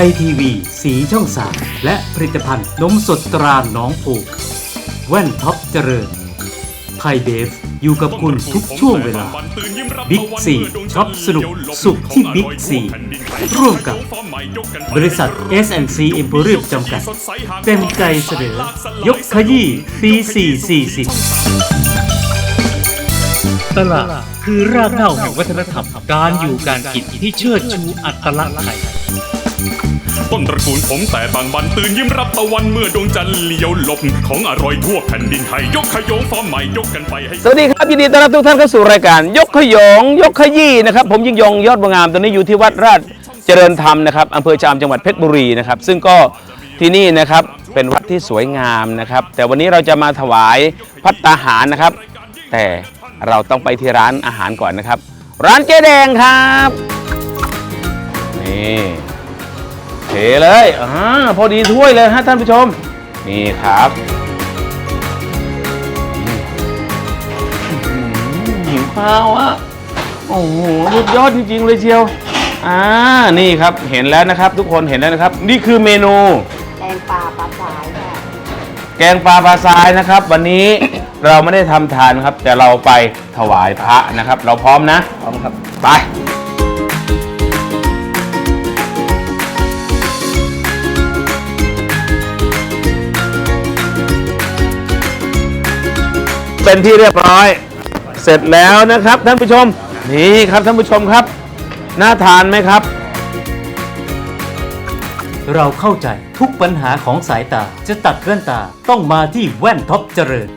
ไทยทีวี สีช่องสามและผลิตภัณฑ์นมสดตราหน้องผูก แว่นท็อปเจริญไทยเบฟอยู่กับคุณทุกช่วงเวลา บิ๊กซีช็อปสนุก สุขที่บิ๊กซีร่วมกับบริษัท S&C e m p o r i u m จำกัด เต็มใจเสนอยกขยี้ปี440 ตลาดคือรากเหง้าแห่งวัฒนธรรม การอยู่การกินที่เชิดชูอัตลักษณ์ไทย ต้นตระกูลผมแต่บางบันตื่นยิ้มรับตะวันเมื่อดวงจันทร์เลี้ยวหลบของอร่อยทั่วแผ่นดินไทยยกขยงฟอร์มใหม่ยกกันไปให้ สวัสดีครับยินดีต้อนรับทุกท่านเข้าสู่รายการ ยกขยง ยกขยี้นะครับ ผมยิ่งยงยอดบวงามตอนนี้อยู่ที่วัดราชเจริญธรรมนะครับอำเภอชามจังหวัดเพชรบุรีนะครับ ซึ่งก็ที่นี่นะครับเป็นวัดที่สวยงามนะครับ แต่วันนี้เราจะมาถวายพัตตาหารนะครับ แต่เราต้องไปที่ร้านอาหารก่อนนะครับ ร้านเจ๊แดงครับนี่ เทเลยอ่าพอดีถ้วยเลยฮะท่านผู้ชม นี่ครับหิวข้าวอะโอ้โหสุดยอดจริง ๆ เลยเชียว อ่า นี่ครับเห็นแล้วนะครับ ทุกคนเห็นแล้วนะครับ นี่คือเมนู แกงปลาปลาสายค่ะแกงปลาปลาทรายนะครับ วันนี้ เราไม่ได้ทำทานครับ แต่เราไปถวายพระนะครับ เราพร้อมนะพร้อมครับไป เป็นที่เรียบร้อย เสร็จแล้วนะครับท่านผู้ชม นี่ครับท่านผู้ชมครับ น่าทานไหมครับ เราเข้าใจทุกปัญหาของสายตาจะตัดแว่นตาต้องมาที่แว่นท็อปเจริญ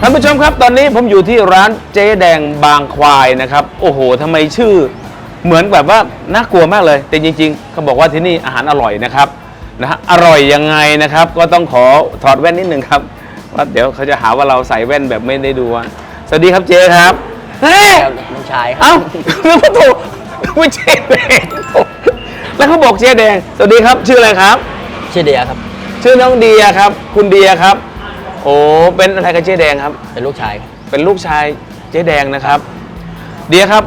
ท่านผู้ชมครับตอนนี้ผมอยู่ที่ร้านเจ๊แดงบางควายนะครับ โอ้โหทำไมชื่อ เหมือนแบบว่าน่ากลัวมากเลย แต่จริง ๆเขาบอกว่าที่นี่อาหารอร่อยนะครับนะฮะอร่อยยังไงนะครับ ก็ต้องขอถอดแว่นนิดหนึ่งครับว่าเดี๋ยวเขาจะหาว่าเราใส่แว่นแบบไม่ได้ดูอะสวัสดีครับเจ๊ครับเฮ้ยน้องชายครับเอ้านึกว่าถูกไม่เจ๊แดงแล้วเขาบอกเจ๊แดงสวัสดีครับชื่ออะไรครับ ชื่อเดียครับ ชื่อน้องเดียครับ คุณเดียครับ โอ้เป็นอะไรกับเจ๊แดงครับ เป็นลูกชายครับเป็นลูกชายเจ๊แดงนะครับ เดียครับ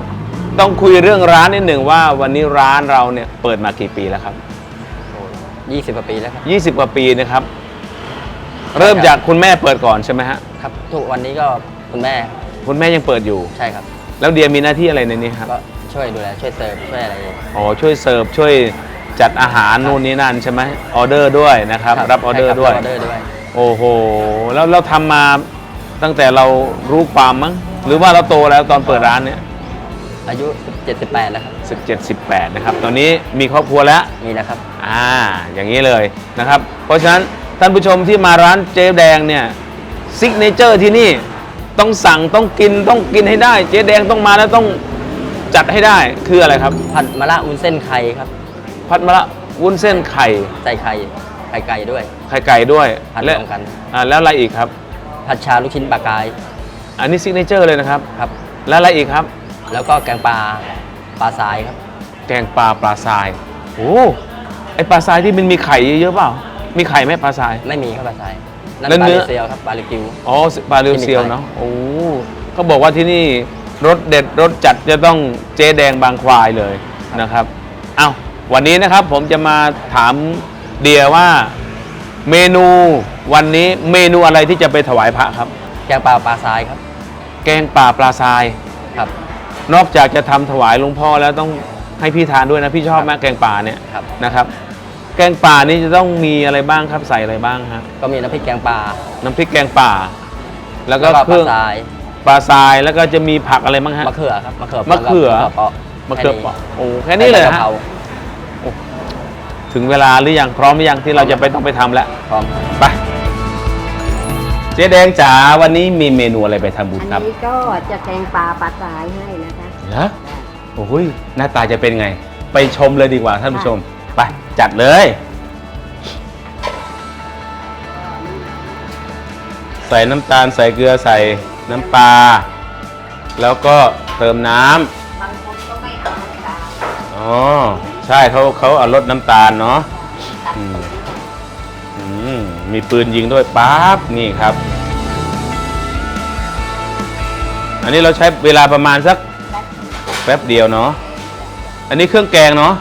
ต้องคุยเรื่องร้านนิดหนึ่งว่าวันนี้ร้านเราเนี่ยเปิดมากี่ปีแล้วครั20กว่าปีแล้วครับบ 20 กว่าปีนะครับ เริ่มจากคุณแม่เปิดก่อนใช่ไหมฮะ ครับ ทุกวันนี้ก็คุณแม่ครับคุณแม่ยังเปิดอยู่ ใช่ครับ แล้วเดียมีหน้าที่อะไรในนี้ครับ ก็ช่วยดูแลช่วยเสิร์ฟช่วยอะไร อ๋อ ช่วยเสิร์ฟช่วยจัดอาหารนู่นนี่นั่นใช่ไหมออเดอร์ด้วยนะครับ รับออเดอร์ใช่คด้วยรับออเดอร์ด้วย โอ้โห แล้วเราทำมาตั้งแต่เรารู้ความมั้ง หรือว่าเราโตแล้วตอนเปิดร้านเนี่ย อายุ 78 แล้วครับสิบเจ็ดสิบแปดนะครับ ตอนนี้มีครอบครัวแล้ว มีแล้วครับ อ่า อย่างนี้เลยนะครับ เพราะฉะนั้นท่านผู้ชมที่มาร้านเจ๊แดงเนี่ยซิกเนเจอร์ที่นี่ต้องสั่งต้องกินต้องกินให้ได้ เจ๊แดงต้องมาแล้วต้องจัดให้ได้คืออะไรครับ ผัดมะระวุ้นเส้นไข่ครับ พัดมะละวุ้นเส้นไข่ ใส่ไข่ ไข่ไก่ด้วย ไข่ไก่ด้วยผัดและรวมกัน อ่าแล้วอะไรอีกครับ ผัดชาลูกชิ้นปลากายอันนี้ซิกเนเจอร์เลยนะครับ ครับ แล้วอะไรอีกครับ แล้วก็แกงปลาปลาสายครับ แกงปลาปลาทรายโอ้ไอปลาทรายที่มันมีไข่เยอะๆเปล่า มีไข่ไหมปลาทราย ไม่มีครับปลาสายนั่นแล้วปลาเนื้เลอเซียวครับปลาลิกิวอ๋อปลาเรียวเซียวที่มีไข่เนาะโอ้เขาบอกว่าที่นี่รสเด็ดรสจัดจะต้องเจ๊แดงบางควายเลยนะครับเอ้าวันนี้นะครับผมจะมาถามเดียว่าเมนูวันนี้เมนูอะไรที่จะไปถวายพระครับ แกงปลาปลาสายครับ แกงป่าปลาทรายครับ นอกจากจะทำถวายหลวงพ่อแล้วต้องให้พี่ทานด้วยนะพี่ชอบมากแกงป่าเนี่ยครับ นะครับ แกงป่านี่จะต้องมีอะไรบ้างครับใส่อะไรบ้างครับก็มีน้ำพริกแกงปลาน้ำพริกแกงป่า แล้วก็แล้วก็เคปรื่ลาองสายปลาทรายแล้วก็จะมีผักอะไรบ้างฮะ มะเขือครับมะเขือมะเขือมะเปาะมะเขือเปราะแค่โอ้แค่นี้เลยใส่ฮะกะพราถึงเวลาหรือยังพร้อมหรือยังที่เราจะไปต้องไปทำแล้ว พร้อม ไป เจ๊แดงจ๋าวันนี้มีเมนูอะไรไปทำบุญอันครับนี้ก็จะแกงปลาปลาสายให้นะคะเหรอโอ้ยหน้าตาจะเป็นไง ไปชมเลยดีกว่าท่านผู้ชม ไปจัดเลย ใส่น้ำตาลใส่เกลือใส่น้ำปลาแล้วก็เติมน้ำบางคนก็ไม่เอาน้ำตาลอ๋อใช่เขาเขาเอาลดน้ำตาลเนาะ อืมอื มมีปืนยิงด้วยป๊าบนี่ครับ อันนี้เราใช้เวลาประมาณสักแป๊บเดียวเนาะอันนี้เครื่องแกงเนาะ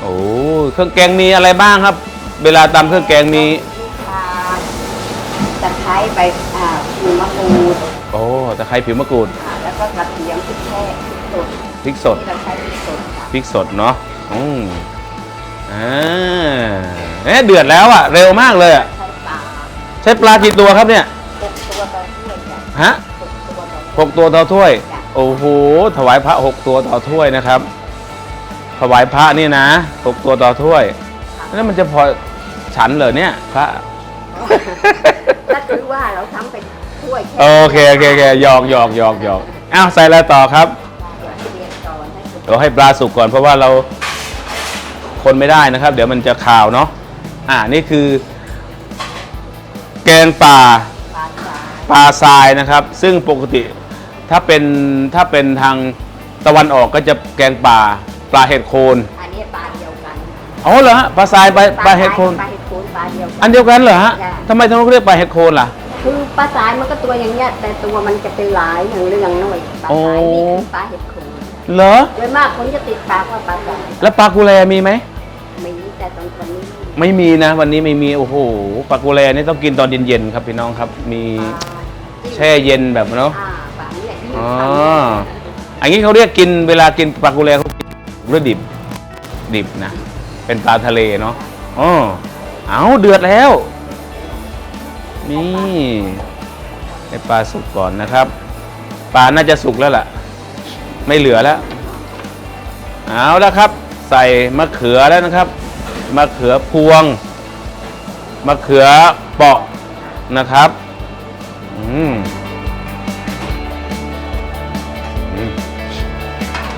โอ้เครื่องแกงมีอะไรบ้างครับ เวลาตำเครื่องแกงมีอ่าตะไคร้ใบอ่าผิวมะกรูดโอ้ตะไคร้ผิวมะกรูดอ่าแล้วก็กระเทียมพริกแห้งพริกสดพริกสดที่เราใช้พริกสดค่ะพริกสดเนาะอืมอ่าเอ๊ะเดือดแล้วอะเร็วมากเลยอะใช้ปลา ใช้ปลากี่ตัวครับเนี่ยหกตัวต่อถ้วยจ้ะฮะหกตัวต่อถ้วยหกตัวต่อถ้วยจ้ะโอ้โหถวายพระหกตัวต่อถ้วยนะครับ ถวายพระนี่นะหกตัวต่อถ้วยแล้วมันจะพอฉันเหรอเนี่ยพระ ถ้าถือว่าเราทำเป็นถ้วยแค่โอเคโอเคโอเคหยอกหยอกหยอกหยอกอ้าวใส่อะไรต่อครับเรียนก่อนให้สุกเดี๋ยวให้ปลาสุกก่อนเพราะว่าเราคนไม่ได้นะครับ เดี๋ยวมันจะคาวเนาะอ่านี่คือ แกงป่าปลาสายปลาทรายนะครับ ซึ่งปกติถ้าเป็นถ้าเป็นทางตะวันออกก็จะแกงป่าปลาเห็ดโคนอันนี้ปลาเดียวกันอ๋อเหรอฮะปลาทรายปลาปลาเห็ดโคน ปลาเห็ดโคนปลาเดียวกั อันเดียวกันเหรอฮะจ้ะทำไมต้องเรียกปลาเห็ดโคนล่ะ คือปลาสายมันก็ตัวอย่างเงี้ยแต่ตัวมันจะเป็นหลายอย่างเรื่องหน่อยปลาสายนี่คือปลาเห็ดโคนเหรอ โดยมากคนจะติดปากว่าปลาสายแล้วปลากุแลมีไหมมีแต่ตอนวันนี้ ไม่มีนะ วันนี้ไม่มีโอ้โหปลากุแลนี่ต้องกินตอนเย็นๆครับพี่น้องครับ มีปลาแช่เย็นแบบเนาะอ่าปลาเนี่ยที่อ๋อทำอันนี้เขาเรียกกินเวลากินปลากุแลเขากินด้วยดิบดิบนะ เป็นปลาทะเลเนาะอ๋อเอาเดือดแล้ว นี่ให้ปลาสุกก่อนนะครับ ปลาน่าจะสุกแล้วล่ะ ไม่เหลือแล้ว เอาแล้วครับ ใส่มะเขือแล้วนะครับ มะเขือพวง มะเขือเปาะนะครับ อืม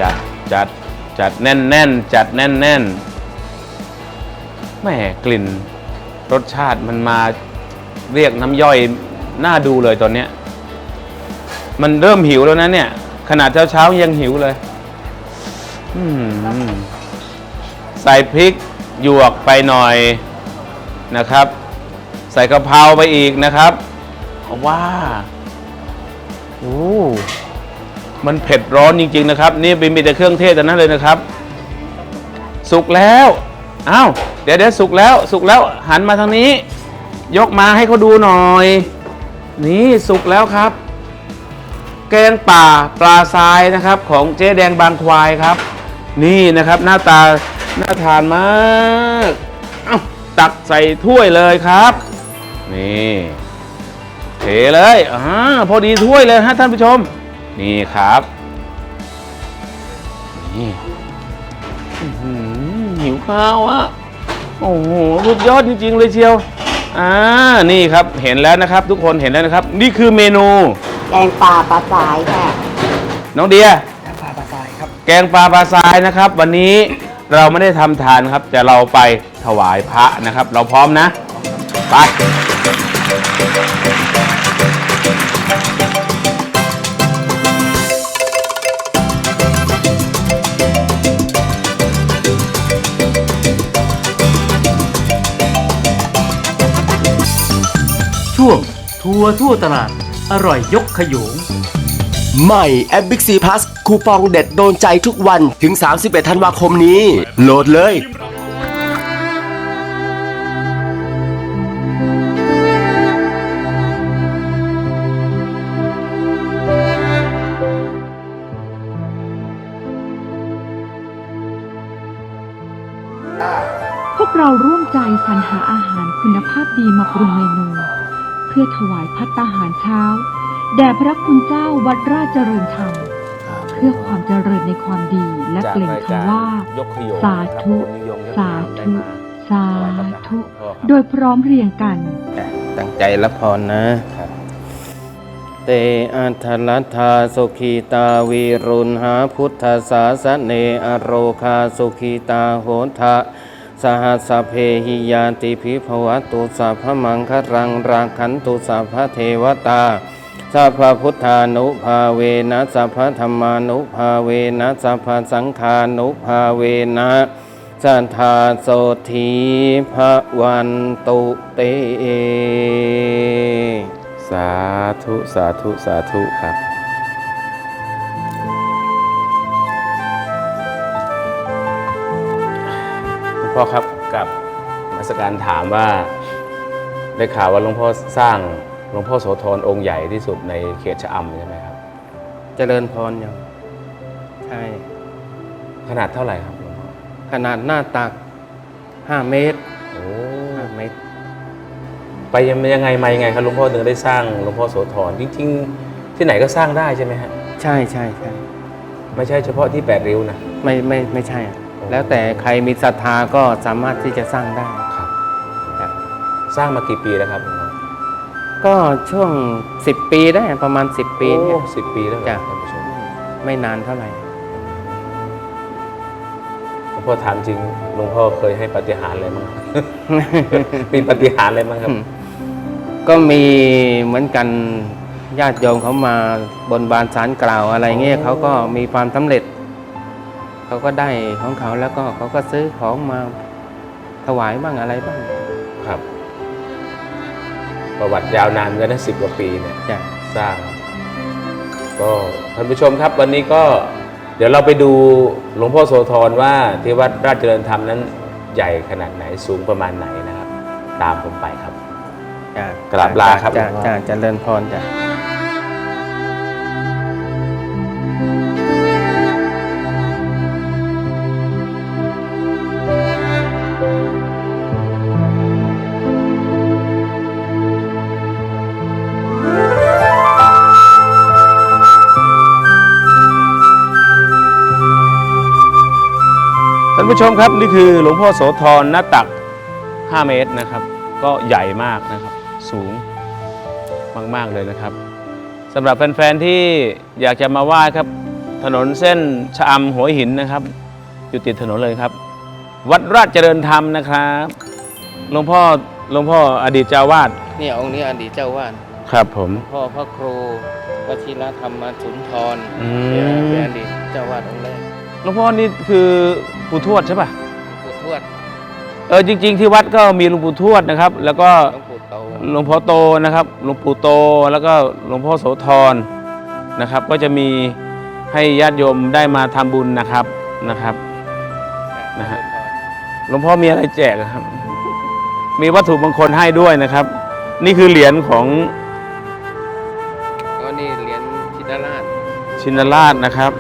จัดจัดจัดแน่นแน่นจัดแน่นแน่นแม่กลิ่นรสชาติมันมาเรียกน้ำย่อยน่าดูเลยตอนเนี้ยมันเริ่มหิวแล้วนะเนี่ย ขนาดเช้าเช้ายังหิวเลย ใส่พริก หยวกไปหน่อยนะครับ ใส่กะเพราไปอีกนะครับว้าโอ้มันเผ็ดร้อนจริง ๆ นะครับ นี่เป็นมีแต่เครื่องเทศแต่นั้นเลยนะครับ สุกแล้วอ้าวเดี๋ยวเดี๋ยวสุกแล้ว สุกแล้วหันมาทางนี้ ยกมาให้เขาดูหน่อย นี่สุกแล้วครับ แกงป่าปลาทรายนะครับ ของเจ๊แดงบางควายครับ นี่นะครับหน้าตา น่าทานมากเอ้าตักใส่ถ้วยเลยครับ นี่เทเลยอ่าพอดีถ้วยเลยฮะท่านผู้ชม นี่ครับนี่อื้อหือหิวข้าวอะโอ้โหสุดยอดจริง ๆ เลยเชียวอ่านี่ครับเห็นแล้วนะครับ ทุกคนเห็นแล้วนะครับ นี่คือเมนู แกงปลาปลาสายค่ะน้องเดีย แกงปลาปลาทรายครับ แกงปลาปลาทรายนะครับ วันนี้ เราไม่ได้ทำทานครับ แต่เราไปถวายพระนะครับ เราพร้อมนะไปช่วงทัวร์ทั่วตลาด อร่อยยกขยง ใหม่แอป Big C Plus คูปองเด็ดโดนใจทุกวันถึง 31 ธันวาคมนี้ โหลดเลยพวกเราร่วมใจสรรหาอาหารคุณภาพดีมาปรุงเมนู เพื่อถวายพัตตาหารเช้า แด่พระคุณเจ้าวัดราชเจริญธรรม เพื่อความเจริญในความดีและเปล่งคำว่ายกขยงสาธุ สาธุ สาธุ โดยพร้อมเพรียงกัน ตั้งใจรับพรนะเตอัทลัทธาสุขีตาวีรุณหาพุทธศาสเนอโรคาสุขีตาโหทะสหัสสพเพหิยาติภิภวตุสัพพมังครังราคันตุสัพพเทวตา สัพพพุทธานุภาเวนะสัพพธรรมานุภาเวนะสัพพสังฆานุภาเวนะสัทธาโสธีพระวันตุเต สาธุสาธุสาธุครับหลวงพ่อครับกับมาสการถามว่า ได้ข่าวว่าหลวงพ่อสร้าง หลวงพ่อโสธรองค์ใหญ่ที่สุดในเขตชะอำใช่ไหมครับ เจริญพรอยู่ใช่ ขนาดเท่าไหร่ครับหลวงพ่อขนาดหน้าตัก5เมตรโอ้5เมตร ไปยังยังไงมายังไงครับหลวงพ่อถึงได้สร้างหลวงพ่อโสธรจริงๆที่ไหนก็สร้างได้ใช่ไหมฮะใช่ใช่ใช่ไม่ใช่เฉพาะที่แปดริ้วนะ ไม่ไม่ไม่ใช่อะแล้วแต่ใครมีศรัทธาก็สามารถที่จะสร้างได้ครับครับสร้างมากี่ปีแล้วครับหลวงพ่อ ก็ช่วง 10 ปีได้ประมาณ 10 ปีเนี่ยโอ้สิบปีแล้วเหรอจ้ะ ท่านผู้ชมไม่นานเท่าไหร่ หลวงพ่อถามจริงหลวงพ่อเคยให้ปฏิหารย์อะไรบ้างมีปฏิหารย์อะไรบ้างครับ ก็มีเหมือนกันญาติโยมเขามาบนบานสารกล่าวอะไรเงี้ยเขาก็มีความสำเร็จ เขาก็ได้ของเขาแล้วก็เขาก็ซื้อของมาถวายบ้างอะไรบ้าง ครับ ประวัติยาวนานกันนะสิบกว่าปีเนี่ยจ้ะสร้าง ก็ท่านผู้ชมครับวันนี้ก็เดี๋ยวเราไปดูหลวงพ่อโสธรว่าที่วัดราชเจริญธรรมนั้นใหญ่ขนาดไหนสูงประมาณไหนนะครับ ตามผมไปครับจ้ะกราบลาครับ จ้ะจ้ะเจริญพรจ้ะานผู้ชมครับนี่คือหลวงพ่อโสธรหน้าตัก 5 เมตรนะครับ ก็ใหญ่มากนะครับ สูงมากๆเลยนะครับสำหรับแฟนๆที่อยากจะมาไหว้ครับ ถนนเส้นชะอำหัวหินนะครับ อยู่ติดถนนเลยครับ วัดราชเจริญธรรมนะครับหลวงพ่อหลวงพ่ออดีตเจ้าวาดเนี่ยองค์นี้อดีตเจ้าวาดครับผม พ่อพระครูวชิรธรรมสุนทรอืม เป็นอดีตเจ้าวาดองค์แรก หลวงพ่อนี่คือปู่ทวดใช่ปะปู่ทวดเออจริง ๆ ที่วัดก็มีหลวงปู่ทวดนะครับ แล้วก็หลวงปู่โตหลวงพ่อโตนะครับหลวงปู่โตแล้วก็หลวงพ่อโสธรนะครับ ก็จะมีให้ญาติโยมได้มาทำบุญนะครับนะครับนะฮะหลวงพ่อมีอะไรแจกอะครับ มีวัตถุมงคลให้ด้วยนะครับ นี่คือเหรียญของก็นี่เหรียญชินราชชินราชนะครับ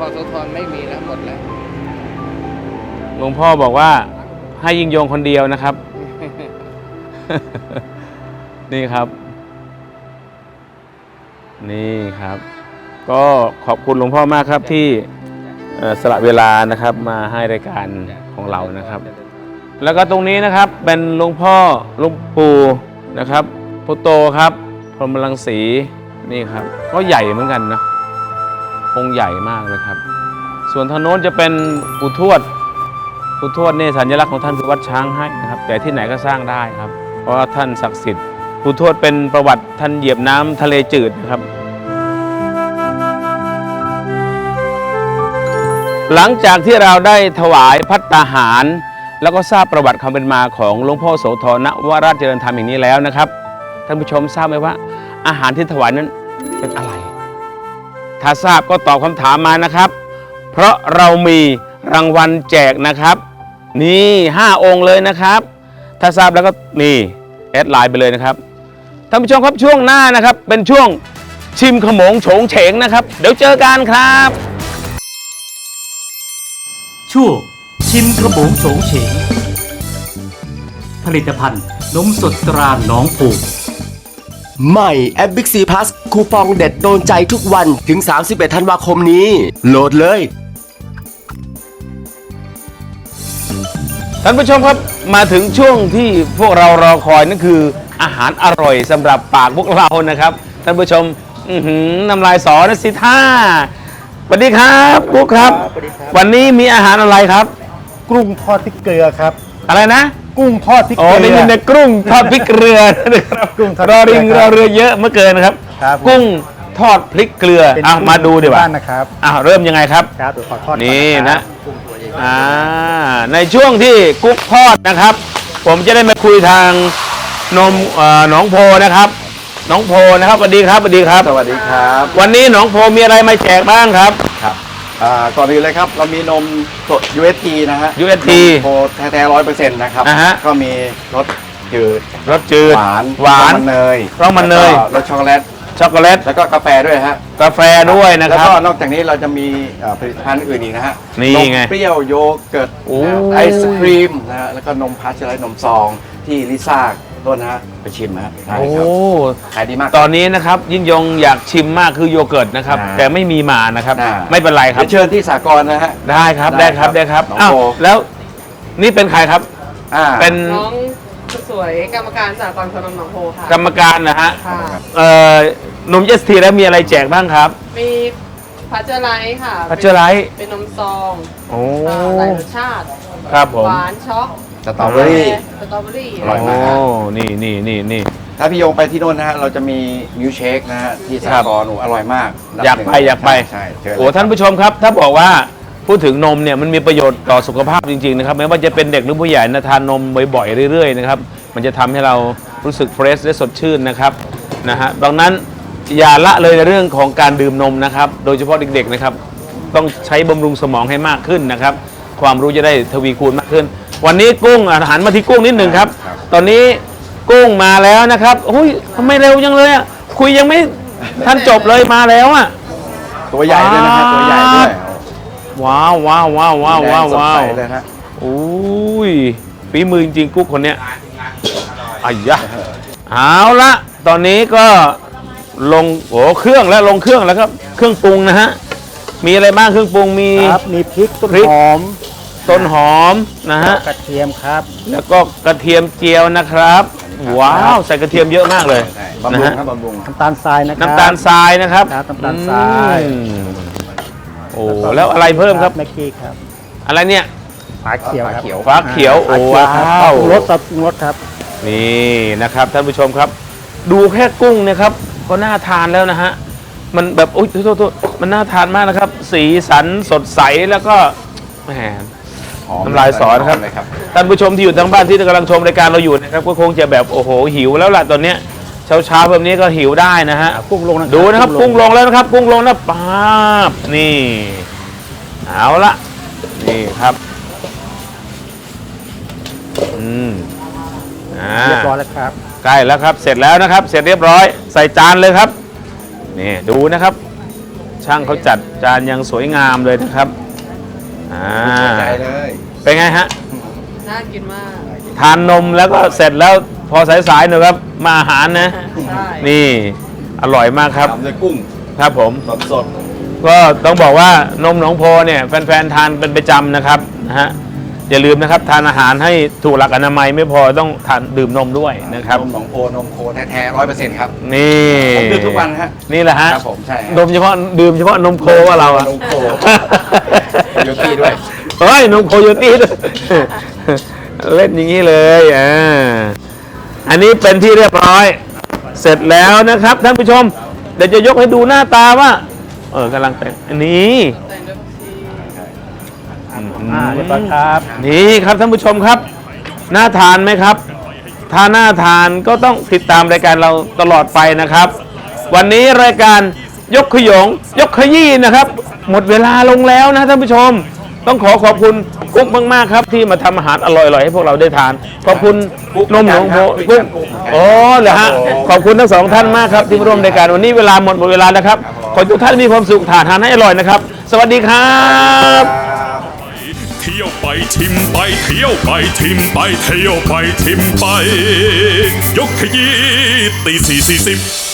พ่อโสธรไม่มีแล้วหมดแล้ว หลวงพ่อบอกว่าให้ยิ่งยงคนเดียวนะครับ นี่ครับ นี่ครับ ก็ขอบคุณหลวงพ่อมากครับที่เอ่อสละเวลานะครับมาให้รายการของเรานะครับ แล้วก็ตรงนี้นะครับเป็นหลวงพ่อหลวงปู่นะครับพุทโตครับ พรหมลังสีนี่ครับ ก็ใหญ่เหมือนกันนะ องค์ใหญ่มากเลยครับ ส่วนทางโน้นจะเป็นปู่ทวดปู่ทวดเนี่ยสัญลักษณ์ของท่านคือวัดช้างให้นะครับ แต่ที่ไหนก็สร้างได้ครับ เพราะว่าท่านศักดิ์สิทธิ์ปู่ทวดเป็นประวัติท่านเหยียบน้ำทะเลจืดนะครับ หลังจากที่เราได้ถวายพัตตาหาร แล้วก็ทราบประวัติความเป็นมาของหลวงพ่อโสธรณวราชเจริญธรรมอย่างนี้แล้วนะครับท่านผู้ชมทราบไหมว่า อาหารที่ถวายนั้นเป็นอะไร ถ้าทราบก็ตอบคำถามมานะครับ เพราะเรามีรางวัลแจกนะครับ นี่5องค์เลยนะครับ ถ้าทราบแล้วก็นี่แอดไลน์ไปเลยนะครับท่านผู้ชมครับช่วงหน้านะครับ เป็นช่วงชิมขมงโฉงเฉงนะครับ เดี๋ยวเจอกันครับ ช่วงชิมขมงโฉงเฉง ผลิตภัณฑ์นมสดตราหนองผูก ใหม่แอป Big C Plus คูปองเด็ดโดนใจทุกวันถึง 31 ธันวาคมนี้ โหลดเลย ท่านผู้ชมครับมาถึงช่วงที่พวกเรารอคอยนั่นคือ อาหารอร่อยสำหรับปากพวกเรานะครับ ท่านผู้ชมอื้อหือน้ำลายสอนะสิท่าสวัสดีครับกุ๊กครับ วันนี้มีอาหารอะไรครับ กุ้งทอดพริกเกลือครับ อะไรนะ กุ้งทอดพริกโอ้เกลืได้ยินแต่กุ้งทอดพริกเกลือนะครับกุ้งทอดรอริงพริกเกลืรออครับเรือเยอะเมื่อเกินนะครับ ครับผม กุ้งทอดพริกเกลือเป็นอะกุ้งมาดูดีกว่าบ้านนะครับอะเริ่มยังไงครับ ครับเดี๋ยวขอทอดก่อนี่ครันะบอ่า ในช่วงที่กุ๊กทอดนะครับ ผมจะได้มาคุยทางนมเอ่อหนองโพนะครับหนองโพนะครับสวัสดีครับสวัสดีครับ สวัสดีครับ วันนี้หนองโพมีอะไรมาแจกบ้างครับครับ อ่าก่อนอื่นเลยครับ เรามีนมสด UST นะฮะ UST นมโคแท้ร้อยเปอร์เซ็นต์นะครับ อ่าฮะ ก็มีรสจืดรสจืดหวานหวานร่องมันเนยร่องมันเนย แล้วก็รสช็อกโกแลต ช็อกโกแลตแล้วก็กาแฟด้วยฮะกาแฟด้วยนะคแล้วรับ ก็นอกจากนี้เราจะมีเอ่อผลิตภัณฑ์อื่นอีกนะฮะนี่นมไงเปรี้ยวโยเกิร์ตโอ้นะไอศครีมนะฮะแล้วก็นมพัชไลท์นมซองที่ลิซ่า ต้นนะฮะไปชิมนะฮะได้โอ้ครับขายดีมาก ตอนนี้นะครับยิ่งยงอยากชิมมากคือโยเกิร์ตนะครับ อ่าแต่ไม่มีมานะครับ อ่า ไม่เป็นไรครับ เดี๋ยวเชิญที่สากลนะฮะ ได้ครับได้ได้ครับครับได้ครับน้องอ้าวโบ แล้วนี่เป็นใครครับ อ่า เป็นน้องสวยกรรมการสากลคนนมหนองโพค่ะกรรมการนะฮะค่ะ เอ่อนมเอสทีแล้วมีอะไรแจกบ้างครับมีพัชเจอร์ไลท์ค่ะพัชเจอร์ไลท์เป็นนมซองโอ้ค่ะหลายรสชาติ ครับผม หวานช็อก สตรอเบอรี่สตรอเบอรี่อร่อยมากโอ้นี่นี่นี่นี่ ถ้าพี่โยงไปที่โน่นนะฮะ เราจะมีมิลค์เชคนะฮะที่สากลโอ้อร่อยมากดับอยากหนึ่งไปอยากไปใช่เชิญโอ้เลยครับท่านผู้ชมครับ ถ้าบอกว่าพูดถึงนมเนี่ยมันมีประโยชน์ต่อสุขภาพจริงๆนะครับไม่ว่าจะเป็นเด็กหรือผู้ใหญ่นะทานนมบ่อยๆเรื่อยๆนะครับมันจะทำให้เรารู้สึกเฟรชและสดชื่นนะครับนะฮะดังนั้นอย่าละเลยในเรื่องของการดื่มนมนะครับ โดยเฉพาะเด็กๆนะครับ ต้องใช้บำรุงสมองให้มากขึ้นนะครับ ความรู้จะได้ทวีคูณมากขึ้น วันนี้กุ้งอาหารมาที่กุ้งนิดหนึ่งครับ ตอนนี้กุ้งมาแล้วนะครับโอ้ยทำไมเร็วจังเลยอะคุยยังไม่ท่านจบเลยมาแล้วอะ ตัวใหญ่ด้วยนะฮะตัวใหญ่ด้วยว้าวว้าวว้าวว้าวว้าวแดงสดว้าใสวเลยฮะอุ้ยฝีมือจริงๆกุ๊กคนเนี้ยอายะเอาละตอนนี้ก็ลงโอ้เครื่องแล้วลงเครื่องแล้วครับ เครื่องปรุงนะฮะมีอะไรบ้างเครื่องปรุงมี ครับมีพริกต้นพริก หอม ต้นหอมนะฮะกระเทียมครับแล้วก็กระเทียมเจียวนะครับ ว้าวใส่กระเทียมเยอะมากเลยใช่บำรุงครับบำรุงน้ำตาลทรายนะครับน้ำตาลทรายนะครับครับน้ำตาลทรายอืมโอ้แล้วอะไรเพิ่มครับแม็กกี้ครับ อะไรเนี่ยฝาเขียวครับฟ้าเขียวโอ้ฝาเขียวครับว้าวปรุงรสปรุงรสครับ นี่นะครับท่านผู้ชมครับ ดูแค่กุ้งเนะครับก็น่าทานแล้วนะฮะมันแบบโอ๊ยโทษโทษโทษมันน่าทานมากนะครับ สีสันสดใสแล้วก็แหมห อมน้ำลายสอนะครับ เลยครับ ท่านผู้ชมที่อยู่ทางบ้านที่กำลังชมรายการเราอยู่นะครับก็คงจะแบบโอ้โหหิวแล้วล่ะตอนเนี้ยเช้าเช้าๆแบบนี้ก็หิวได้นะฮะ กุ้งลงนะครับดูนะครับกุ้งลงแล้วนะครับกุ้งลงนะป๊าบนี่เอาละนี่ครับอืมอ่าเรียบร้อยแล้วครับใกล้แล้วครับ เสร็จแล้วนะครับ เสร็จเรียบร้อย ใส่จานเลยครับนี่ดูนะครับ ช่างเขาจัดจานอยังสวยงามเลยนะครับ อ่าใจเลยเป็นไงฮะ น่ากินมาก ทานนมแล้วก็เสร็จแล้วพอสายๆหน่อยครับมาอาหารนะ ใช่ นี่อร่อยมากครับ ทำด้วยกุ้งครับผม สดสดก็ต้องบอกว่านมหนองโพเนี่ยแฟนๆทานเป็นประจำนะครับนะฮะ อย่าลืมนะครับทานอาหารให้ถูกหลักอนามัยไม่พอต้องทานดื่มนมด้วยนะครับ นมหนองโคนมโคแท้ร้อยเปอร์เซ็นต์ครับนี่ผมดื่มทุกวันฮะนี่แหละฮะครับผมใช่ฮะนมเฉพาะดื่มเฉพาะนมโคว่าเราอะนมโคโยตี้ด้วยเฮ้ยนมโคโยตี้ด้วยเล่นอย่างนี้เลยอ่าอันนี้เป็นที่เรียบร้อย เสร็จแล้วนะครับท่านผู้ชม เดี๋ยวจะยกให้ดูหน้าตาว่า เออกำลังแต่งอันนี้ อ่าเรียบร้อยครับนี่ครับท่านผู้ชมครับ น่าทานไหมครับ ถ้าน่าทานก็ต้องติดตามรายการเราตลอดไปนะครับ วันนี้รายการยกขยง ยกขยี้นะครับ หมดเวลาลงแล้วนะท่านผู้ชม ต้องขอขอบคุณกุ๊กมากๆครับ ที่มาทำอาหารอร่อยๆให้พวกเราได้ทาน ขอบคุณนมหนองโพกุ๊กโอ้เหรอฮะขอบคุณทั้งสองท่านมากครับที่มาร่วมรายการวันนี้เวลาหมดหมดเวลาแล้วครับขอให้ทุกท่านมีความสุขทานอาหารให้อร่อยนะครับ สวัสดีครับเที่ยว ไปชิมไปเที่ยวไปชิมไปเที่ยวไปชิมไป ยกขยี้ตีสี่สี่สิบ